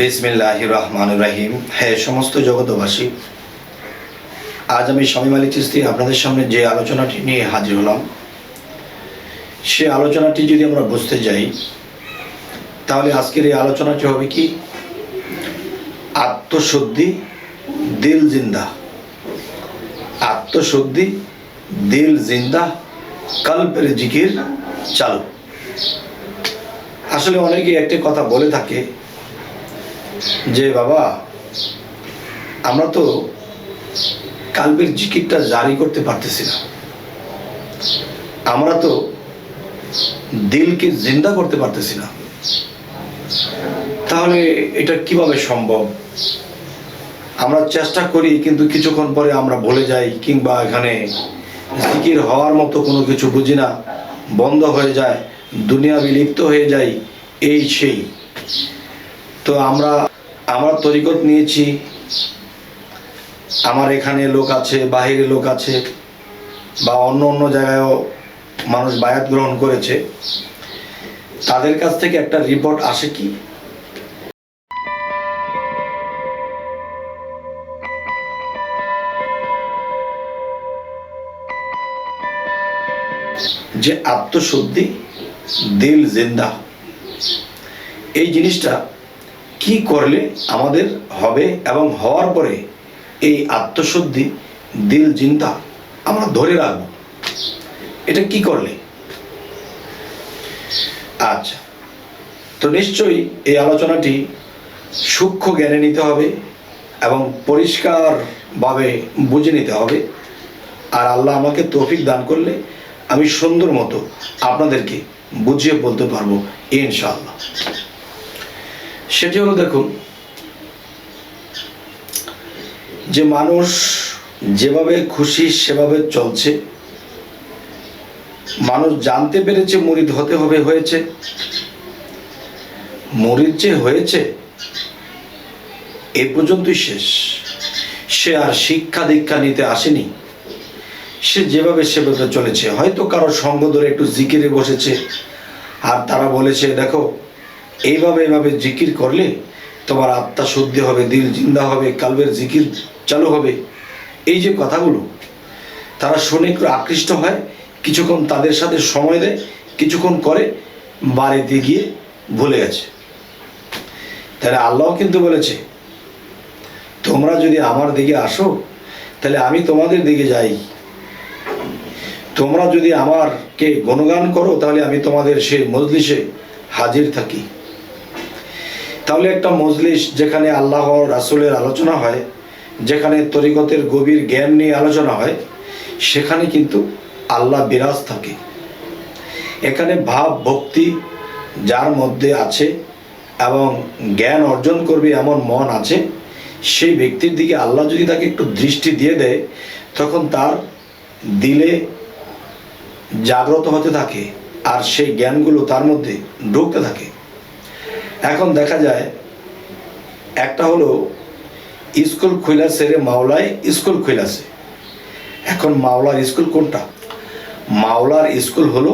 বিসমিল্লাহ রহমান রাহিম হ্যাঁ সমস্ত জগতবাসী আজ আমি স্বামী মালিক চিস্তি আপনাদের সামনে যে আলোচনাটি নিয়ে হাজির হলাম, সে আলোচনাটি যদি আমরা বুঝতে যাই, তাহলে আজকের এই আলোচনাটি হবে কি? আত্মশুদ্ধি, দিল জিন্দা। আত্মশুদ্ধি, দিল জিন্দা, কল্পের জিকির চালু। আসলে অনেকে একটি কথা বলে থাকে যে বাবা, আমরা তো কালবের জিকিরটা জারি করতে পারতেছি না। আমরা তো দিলকে জিন্দা করতে পারতেছি না। তাহলে এটা কীভাবে সম্ভব? আমরা চেষ্টা করি, কিন্তু কিছুক্ষণ পরে আমরা ভুলে যাই, কিংবা এখানে জিকির হওয়ার মতো কোনো কিছু বুঝি না, বন্ধ হয়ে যায় দুনিয়া বিলিপ্ত হয়ে যায় এই সেই। তো আমরা, আমার তরিকত নিয়েছি। আমার এখানে লোক আছে, বাহিরে লোক আছে, বা অন্য অন্য জায়গায়ও মানুষ বায়াত গ্রহণ করেছে। তাদের কাছ থেকে একটা রিপোর্ট আসে কি? যে আত্মশুদ্ধি, দিল জিন্দা। এই জিনিসটা কি করলে আমাদের হবে এবং হওয়ার পরে এই আত্মশুদ্ধি, দিল, চিন্তা আমরা ধরে রাখব। এটা কি করলে? আচ্ছা তো নিশ্চয়ই এই আলোচনাটি সূক্ষ্ম জ্ঞানে নিতে হবে এবং পরিষ্কারভাবে বুঝে নিতে হবে। আর আল্লাহ আমাকে তৌফিক দান করলে আমি সুন্দর মতো আপনাদেরকে বুঝিয়ে বলতে পারব, ইনশাআল্লাহ। সেটি হলো দেখুন, যে মানুষ যেভাবে খুশি সেভাবে চলছে, মানুষ জানতে পেরেছে মুরিদ হতে হবে, হয়েছে। মুরিদ যে হয়েছে, এ পর্যন্তই শেষ। সে আর শিক্ষা দীক্ষা নিতে আসেনি। সে যেভাবে সেভাবে চলেছে। হয়তো কারও সঙ্গ ধরে একটু জিকিরে বসেছে, আর তারা বলেছে, দেখো এইভাবে এভাবে জিকির করলে তোমার আত্মা শুদ্ধি হবে, দিল জিন্দা হবে, কালবের জিকির চালু হবে। এই যে কথাগুলো, তারা শুনে একটু আকৃষ্ট হয়, কিছুক্ষণ তাদের সাথে সময় দেয়, কিছুক্ষণ করে বাড়িতে গিয়ে ভুলে গেছে। তাহলে আল্লাহ কিন্তু বলেছে, তোমরা যদি আমার দিকে আসো, তাহলে আমি তোমাদের দিকে যাই। তোমরা যদি আমারকে গুণগান করো, তাহলে আমি তোমাদের সেই মজলিসে হাজির থাকি। তাহলে একটা মজলিস যেখানে আল্লাহ রাসুলের আলোচনা হয়, যেখানে তরিকতের গভীর জ্ঞান নিয়ে আলোচনা হয়, সেখানে কিন্তু আল্লাহ বিরাজ থাকে। এখানে ভাব, ভক্তি যার মধ্যে আছে এবং জ্ঞান অর্জন করবে এমন মন আছে, সেই ব্যক্তির দিকে আল্লাহ যদি তাকে একটু দৃষ্টি দিয়ে দেয়, তখন তার দিলে জাগ্রত হতে থাকে আর সেই জ্ঞানগুলো তার মধ্যে ঢুকতে থাকে। এখন দেখা যায়, একটা হলো স্কুল খুইলাছে রে মাওলায় স্কুল খুইলাছে এখন মাওলার স্কুল কোনটা? মাওলার স্কুল হলো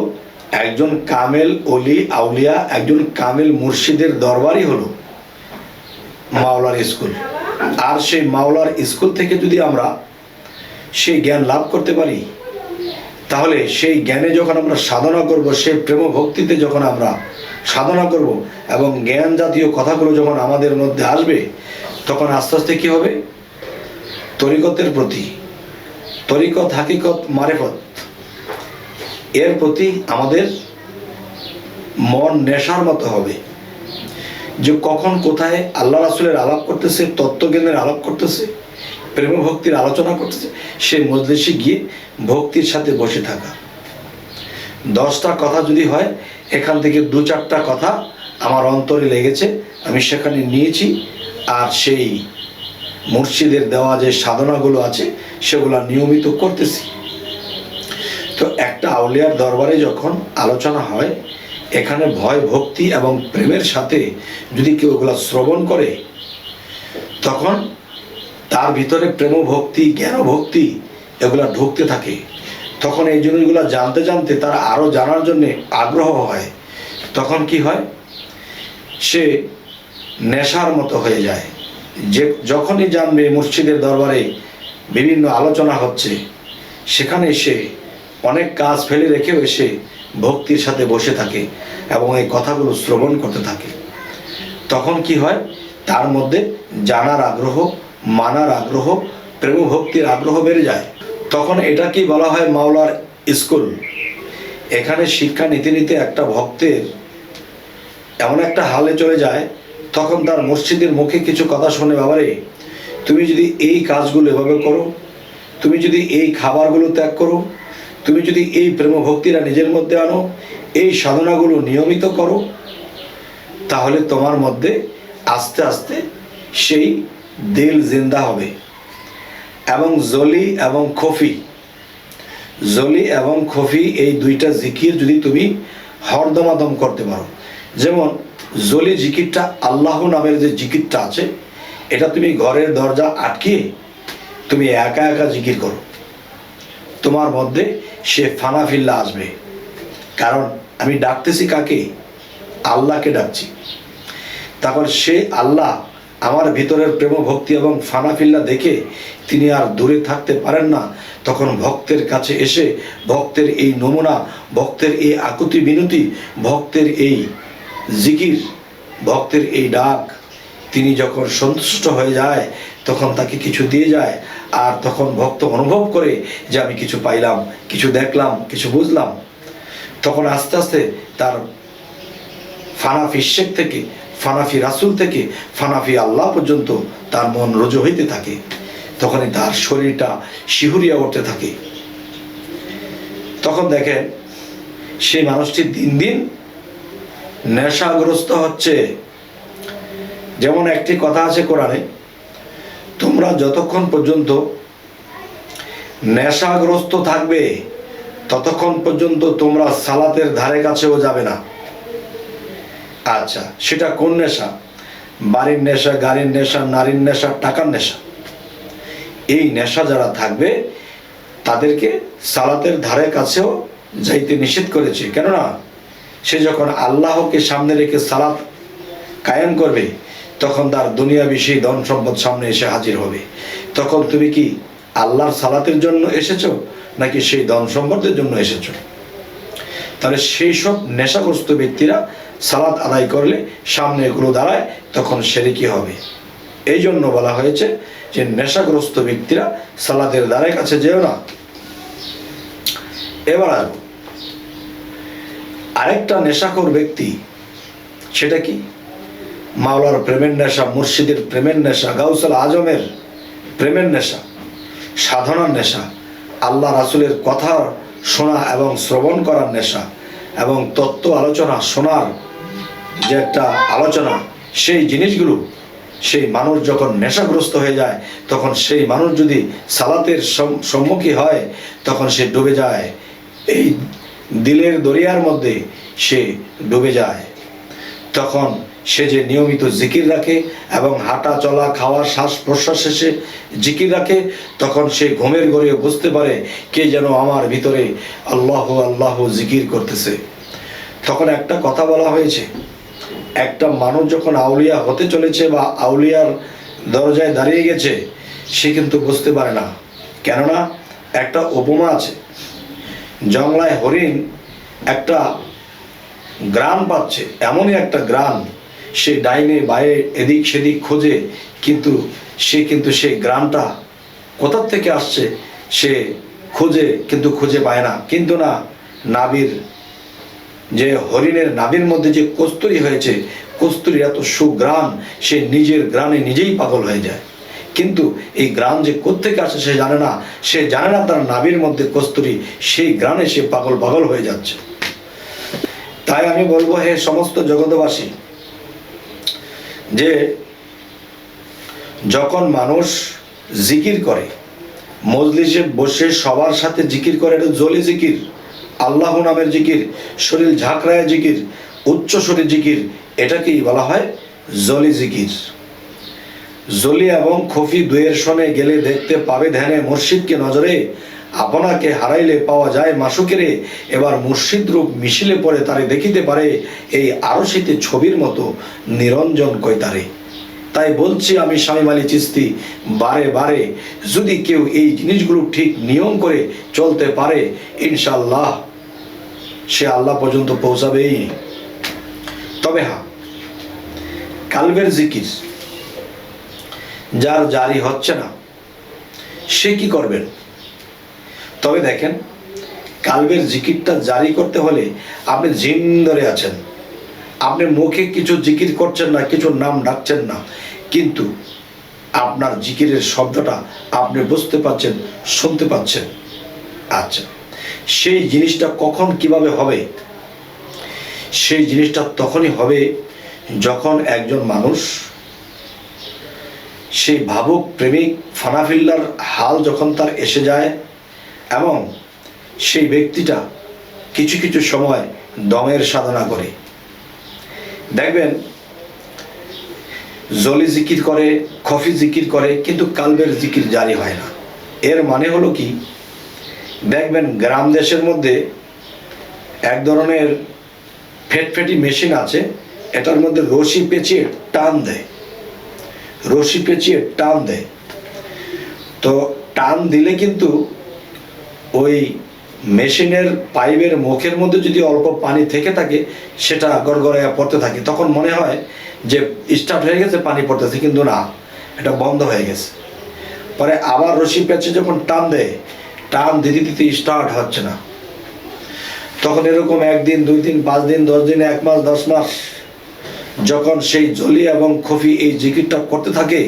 একজন কামেল অলি আউলিয়া, একজন কামেল মুর্শিদের দরবারই হলো মাওলার স্কুল। আর সেই মাওলার স্কুল থেকে যদি আমরা সেই জ্ঞান লাভ করতে পারি, তাহলে সেই জ্ঞানে যখন আমরা সাধনা করব, সেই প্রেম ভক্তিতে যখন আমরা সাধনা করব এবং জ্ঞান জাতীয় কথাগুলো যখন আমাদের মধ্যে আসবে, তখন আস্তে আস্তে কী হবে? তরিকতের প্রতি। তরিকত, হাকিকত, মারেফত। এর প্রতি আমাদের মন নেশার মতো হবে। যে কখন কোথায় আল্লাহ রাসুলের আলাপ করতেছে, তত্ত্বজ্ঞানের আলাপ করতেছে প্রেম ভক্তির আলোচনা করতেছে, সে মজলিসে গিয়ে ভক্তির সাথে বসে থাকা। দশটা কথা যদি হয় এখান থেকে দু চারটা কথা আমার অন্তরে লেগেছে, আমি সেখানে নিয়েছি। আর সেই মুর্শিদের দেওয়া যে সাধনাগুলো আছে, সেগুলো নিয়মিত করতেছি। তো একটা আউলিয়ার দরবারে যখন আলোচনা হয়, এখানে ভয়, ভক্তি এবং প্রেমের সাথে যদি কেউ ওগুলো শ্রবণ করে, তখন তার ভিতরে প্রেম ভক্তি জ্ঞান ভক্তি এগুলা ঢুকতে থাকে। তখন এই জিনিসগুলো জানতে জানতে তারা আরও জানার জন্যে আগ্রহ হয়। তখন কি হয়? সে নেশার মতো হয়ে যায়। যে যখনই জানবে মসজিদের দরবারে বিভিন্ন আলোচনা হচ্ছে, সেখানে এসে অনেক কাজ ফেলে রেখেও এসে ভক্তির সাথে বসে থাকে এবং এই কথাগুলো শ্রবণ করতে থাকে। তখন কি হয়? তার মধ্যে জানার আগ্রহ, মানার আগ্রহ প্রেম ভক্তির আগ্রহ বেড়ে যায়। তখন এটাকেই বলা হয় মাওলার স্কুল? এখানে শিক্ষা নিতে নিতে একটা ভক্তের এমন একটা হালে চলে যায়, তখন তার মসজিদের মুখে কিছু কথা শুনে, বাবারে, তুমি যদি এই কাজগুলো এভাবে করো, তুমি যদি এই খাবারগুলো ত্যাগ করো, তুমি যদি এই প্রেম ভক্তিরা নিজের মধ্যে আনো, এই সাধনাগুলো নিয়মিত করো, তাহলে তোমার মধ্যে আস্তে আস্তে সেই দিল জিন্দা হবে। এবং জলি এবং খফি জলি এবং খফি এই দুইটা জিকির যদি তুমি হরদমাদম করতে পারো। যেমন, জলি জিকিরটা আল্লাহ নামের যে জিকিরটা আছে, এটা তুমি ঘরের দরজা আটকিয়ে তুমি একা একা জিকির করো। তোমার মধ্যে সে ফানাফিল্লা আসবে। কারণ আমি ডাকতেছি কাকে? আল্লাহকে ডাকছি। তারপর সে আল্লাহ আমার ভিতরের প্রেম ভক্তি এবং ফানাফিল্লা দেখে তিনি আর দূরে থাকতে পারেন না। তখন ভক্তের কাছে এসে ভক্তের এই নমুনা, ভক্তের এই আকুতি বিনতি, ভক্তের এই জিকির, ভক্তের এই ডাক, তিনি যখন সন্তুষ্ট হয়ে যায়, তখন তাকে কিছু দিয়ে যায়। আর তখন ভক্ত অনুভব করে যে আমি কিছু পাইলাম, কিছু দেখলাম, কিছু বুঝলাম। তখন আস্তে আস্তে তার শেখ থেকে ফানাফি রাসুল থেকে ফানাফি আল্লাহ পর্যন্ত তার মন রোজু হইতে থাকে। তখনই তার শরীরটা শিহুরিয়া উঠতে থাকে। তখন দেখেন, সেই মানুষটি দিন দিন নেশাগ্রস্ত হচ্ছে। যেমন একটি কথা আছে কোরআনে, তোমরা যতক্ষণ পর্যন্ত নেশাগ্রস্ত থাকবে, ততক্ষণ পর্যন্ত তোমরা সালাতের ধারে কাছেও যাবে না। আচ্ছা সেটা কোন নেশা? বাড়ির নেশা, গাড়ির নেশা, নারীর নেশা, টাকার নেশা? এই নেশা যারা থাকবে, তাদেরকে সালাতের ধারে কাছেও যাইতে নিষেধ করেছে। কেননা, সে যখন আল্লাহকে সামনে রেখে সালাত কায়েম করবে, তখন তার দুনিয়া বিষয়ী ধন সম্পদ সামনে এসে হাজির হবে। তখন তুমি কি আল্লাহর সালাতের জন্য এসেছ, নাকি সেই ধন সম্পদের জন্য এসেছ? তাহলে সেই সব নেশাগ্রস্ত ব্যক্তিরা সালাদ আদায় করলে সামনে এগুলো দাঁড়ায়, তখন সেরেকি হবে? এই জন্য বলা হয়েছে যে নেশাগ্রস্ত ব্যক্তিরা সালাদের দ্বারের কাছে যেও না। এবার আরেকটা নেশাখোর ব্যক্তি, সেটা কি? মাওলার প্রেমের নেশা, মুর্শিদের প্রেমের নেশা, গাউসাল আজমের প্রেমের নেশা, সাধনার নেশা, আল্লাহ রাসুলের কথা শোনা এবং শ্রবণ করার নেশা এবং তত্ত্ব আলোচনা শোনার যে একটা আলোচনা, সেই জিনিসগুলো, সেই মানুষ যখন নেশাগ্রস্ত হয়ে যায়, তখন সেই মানুষ যদি সালাতের সম- সম্মুখী হয়, তখন সে ডুবে যায়। এই দিলের দরিয়ার মধ্যে সে ডুবে যায়। তখন সে যে নিয়মিত জিকির রাখে এবং হাঁটা চলা, খাওয়া, শ্বাস প্রশ্বাস শেষে জিকির রাখে, তখন সে ঘুমের ঘরে বুঝতে পারে কে যেন আমার ভিতরে আল্লাহ আল্লাহ জিকির করতেছে। তখন একটা কথা বলা হয়েছে, একটা মানুষ যখন আউলিয়া হতে চলেছে বা আউলিয়ার দরজায় দাঁড়িয়ে গেছে, সে কিন্তু বুঝতে পারে না। কেননা একটা উপমা আছে, জংলায় হরিণ একটা গ্রাম পাচ্ছে, এমনই একটা গ্রাম সে ডাইনে, বায়ে, এদিক, সেদিক খোঁজে, কিন্তু সে কিন্তু সে গ্রামটা কোথার থেকে আসছে, সে খোঁজে, কিন্তু খুঁজে পায় না। কিন্তু না, নাবির যে হরিণের নাবির মধ্যে যে কস্তুরি হয়েছে, কস্তুরি এত সুগ্রাম, সে নিজের গ্রামে নিজেই পাগল হয়ে যায়। কিন্তু এই গ্রাম যে কোত্থেকে আসে সে জানে না, সে জানে না তার নাবির মধ্যে কস্তুরি, সেই গ্রামে সে পাগল পাগল হয়ে যাচ্ছে। তাই আমি বলব, হে সমস্ত জগতবাসী যে যখন মানুষ জিকির করে, মজলিসে বসে সবার সাথে জিকির করে, এটা জলি জিকির, আল্লাহ নামের জিকির, শরীর ঝাঁকড়ায় জিকির, উচ্চ শরীর জিকির, এটাকেই বলা হয় জলি জিকির। জলি এবং খফি দুয়ের সনে গেলে দেখতে পাবে ধ্যানে মুর্শিদকে নজরে আপনাকে হারাইলে পাওয়া যায় মাসুকেরে। এবার মুর্শিদ রূপ মিশিলে পরে তারে দেখিতে পারে এই আরশিতে ছবির মতো নিরঞ্জন কয়তারে তাই বলছি আমি শামিম আলী চিস্তি, বারে বারে যদি কেউ এই জিনিসগুলো ঠিক নিয়ম করে চলতে পারে ইনশাল্লাহ সে আল্লাহ পর্যন্ত পৌঁছাবেই। তবে হ্যাঁ কালবের জিকির, যার জারি হচ্ছে না, সে কি করবেন? তবে দেখেন, কালবের জিকিরটা জারি করতে হলে আপনি জিন ধরে আছেন। আপনি মুখে কিছু জিকির করছেন না, কিছু নাম ডাকছেন না, কিন্তু আপনার জিকিরের শব্দটা আপনি বুঝতে পাচ্ছেন শুনতে পাচ্ছেন। আচ্ছা সেই জিনিসটা কখন কীভাবে হবে? সেই জিনিসটা তখনই হবে যখন একজন মানুষ, সেই ভাবুক, প্রেমিক ফানাফিল্লার হাল যখন তার এসে যায় এবং সেই ব্যক্তিটা কিছু কিছু সময় দমের সাধনা করে। দেখবেন, জলি জিকির করে, খফি জিকির করে, কিন্তু কালবের জিকির জারি হয় না। এর মানে হলো কি? দেখবেন, গ্রাম দেশের মধ্যে এক ধরনের ফেটফেটি মেশিন আছে, এটার মধ্যে রশি পেঁচিয়ে টান দেয়। রশি পেঁচিয়ে টান দেয়। তো টান দিলে কিন্তু ওই মেশিনের পাইপের মুখের মধ্যে যদি অল্প পানি থেকে থাকে, সেটা গড়গড়াইয়া পড়তে থাকে। তখন মনে হয় যে স্টার্ট হয়ে গেছে, পানি পড়তেছে, কিন্তু না, এটা বন্ধ হয়ে গেছে। পরে আবার রশি পেঁচে যখন টান দেয়, টান দিতে দিতে স্টার্ট হচ্ছে না। তখন এরকম একদিন, দুই দিন, পাঁচ দিন, দশ দিন, এক মাস, দশ মাস, যখন সেই জলি এবং খফি এই জিকিরটা করতে থাকে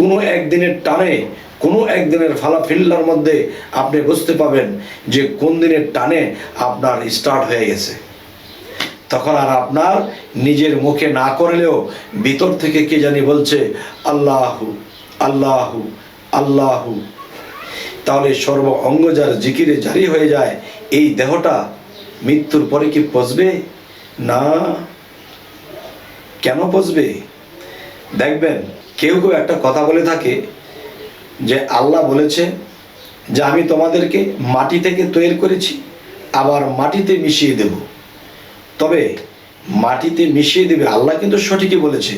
কোনো একদিনের টানে, কোনো একদিনের ফালাফিল্লার মধ্যে আপনি বুঝতে পাবেন যে কোন দিনের টানে আপনার স্টার্ট হয়ে গেছে। তখন আর আপনার নিজের মুখে না করলেও ভিতর থেকে কে জানি বলছে, আল্লাহু আল্লাহু আল্লাহু। তাহলে সর্ব অঙ্গ যার জিকিরে জারি হয়ে যায়, এই দেহটা মৃত্যুর পরে কি পচবে? না। কেন পচবে? দেখবেন কেউ কেউ একটা কথা বলে থাকে যে আল্লাহ বলেছে যে আমি তোমাদেরকে মাটি থেকে তৈরি করেছি, আবার মাটিতে মিশিয়ে দেব। তবে মাটিতে মিশিয়ে দেবে আল্লাহ কিন্তু সঠিকই বলেছে।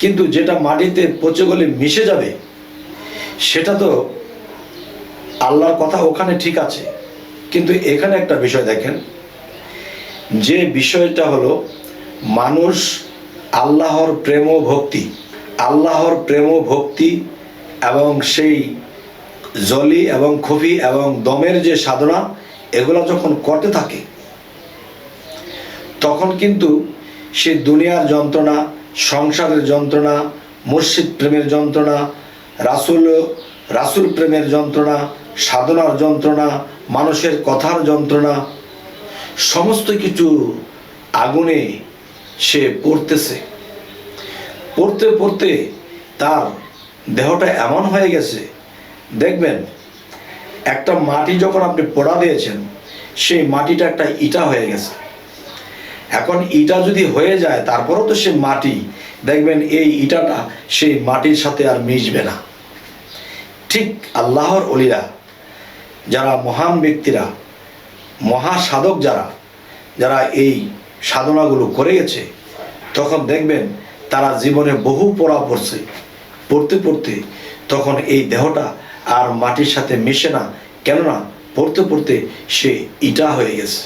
কিন্তু যেটা মাটিতে পচে গলে মিশে যাবে, সেটা তো আল্লাহর কথা ওখানে ঠিক আছে। কিন্তু এখানে একটা বিষয় দেখেন, যে বিষয়টা হলো মানুষ আল্লাহর প্রেম ও ভক্তি। আল্লাহর প্রেম ভক্তি এবং সেই জলি এবং খফি এবং দমের যে সাধনা, এগুলো যখন করতে থাকে, তখন কিন্তু সে দুনিয়ার যন্ত্রণা, সংসারের যন্ত্রণা, মুর্শিদ প্রেমের যন্ত্রণা, রাসুল রাসুল প্রেমের যন্ত্রণা, সাধনার যন্ত্রণা, মানুষের কথার যন্ত্রণা, সমস্ত কিছু আগুনে সে পড়তেছে। পড়তে পড়তে তার দেহটা এমন হয়ে গেছে। দেখবেন, একটা মাটি যখন আপনি পোড়া দিয়েছেন, সেই মাটিটা একটা ইটা হয়ে গেছে। এখন ইটা যদি হয়ে যায়, তারপরও তো সে মাটি, দেখবেন এই ইটাটা সেই মাটির সাথে আর মিশবে না। ঠিক আল্লাহর অলিরা, যারা মহান ব্যক্তিরা মহা সাধক যারা যারা এই সাধনাগুলো করে গেছে, তখন দেখবেন তারা জীবনে বহু পড়া পড়ছে। পড়তে পড়তে তখন এই দেহটা আর মাটির সাথে মিশে না। কেননা পড়তে পড়তে সে ইটা হয়ে গেছে।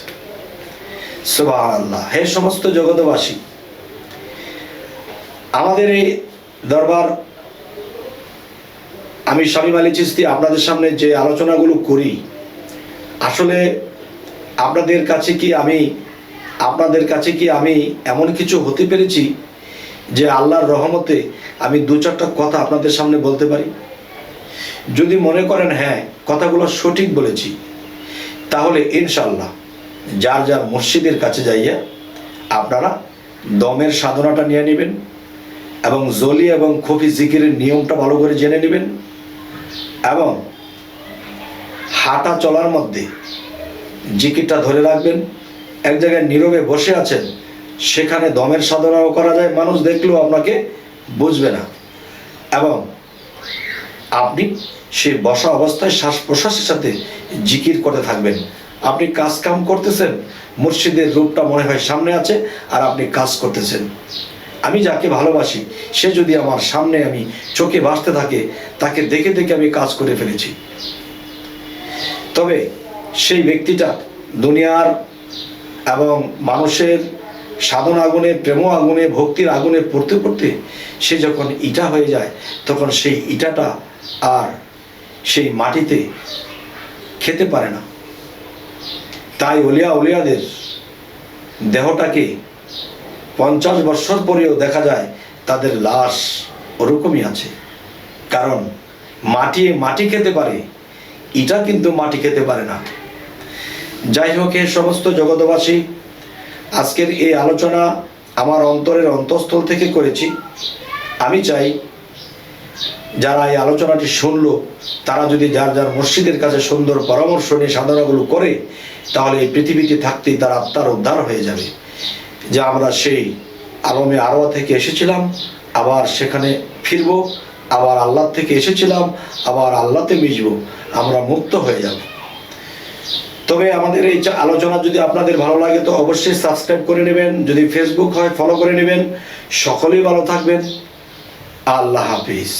আল্লাহ হে সমস্ত জগতবাসী আমাদের এই দরবার, আমি স্বামী আলী চিস্তি আপনাদের সামনে যে আলোচনাগুলো করি, আসলে আপনাদের কাছে কি আমি, আপনাদের কাছে কি আমি এমন কিছু হতে পেরেছি? যে আল্লাহর রহমতে আমি দু চারটা কথা আপনাদের সামনে বলতে পারি। যদি মনে করেন হ্যাঁ কথাগুলো সঠিক বলেছি, তাহলে ইনশাল্লাহ যার যার মসজিদের কাছে যাইয়া আপনারা দমের সাধনাটা নিয়ে নেবেন এবং জলি এবং খফি জিকিরের নিয়মটা ভালো করে জেনে নেবেন এবং হাঁটা চলার মধ্যে জিকিরটা ধরে রাখবেন। এক জায়গায় নীরবে বসে আছেন সেখানে দমের সাধনাও করা যায়। মানুষ দেখলেও আপনাকে বুঝবে না। এবং আপনি সে বসা অবস্থায় শ্বাস প্রশ্বাসের সাথে জিকির করতে থাকবেন। আপনি কাজ কাম করতেছেন মুর্শিদের রূপটা মনে হয় সামনে আছে আর আপনি কাজ করতেছেন। আমি যাকে ভালোবাসি, সে যদি আমার সামনে আমি চোখে ভাসতে থাকে, তাকে দেখে দেখে আমি কাজ করে ফেলেছি। তবে সেই ব্যক্তিটা দুনিয়ার এবং মানুষের সাধন আগুনে, প্রেম আগুনে, ভক্তির আগুনে পড়তে পড়তে সে যখন ইটা হয়ে যায়, তখন সেই ইটাটা আর সেই মাটিতে খেতে পারে না। তাই অলিয়া উলিয়াদের দেহটাকে পঞ্চাশ বৎসর পরেও দেখা যায়, তাদের লাশ ওরকমই আছে। কারণ মাটি মাটি খেতে পারে, ইটা কিন্তু মাটি খেতে পারে না। যাই হোক, এ সমস্ত জগতবাসী আজকের এই আলোচনা আমার অন্তরের অন্তঃস্থল থেকে করেছি। আমি চাই যারা এই আলোচনাটি শুনলো, তারা যদি যার যার মসজিদের কাছে সুন্দর পরামর্শ নিয়ে সাধনাগুলো করে, তাহলে এই পৃথিবীতে থাকতেই তার আত্মার উদ্ধার হয়ে যাবে। যে আমরা সেই আলমে আরোয়া থেকে এসেছিলাম, আবার সেখানে ফিরব, আবার আল্লাহ থেকে এসেছিলাম, আবার আল্লাহতে মিশব, আমরা মুক্ত হয়ে যাব। তবে আমাদের এই আলোচনা যদি আপনাদের ভালো লাগে, তো অবশ্যই সাবস্ক্রাইব করে নেবেন। যদি ফেসবুক হয় ফলো করে নেবেন। সকলেই ভালো থাকবেন। আল্লাহ হাফিজ।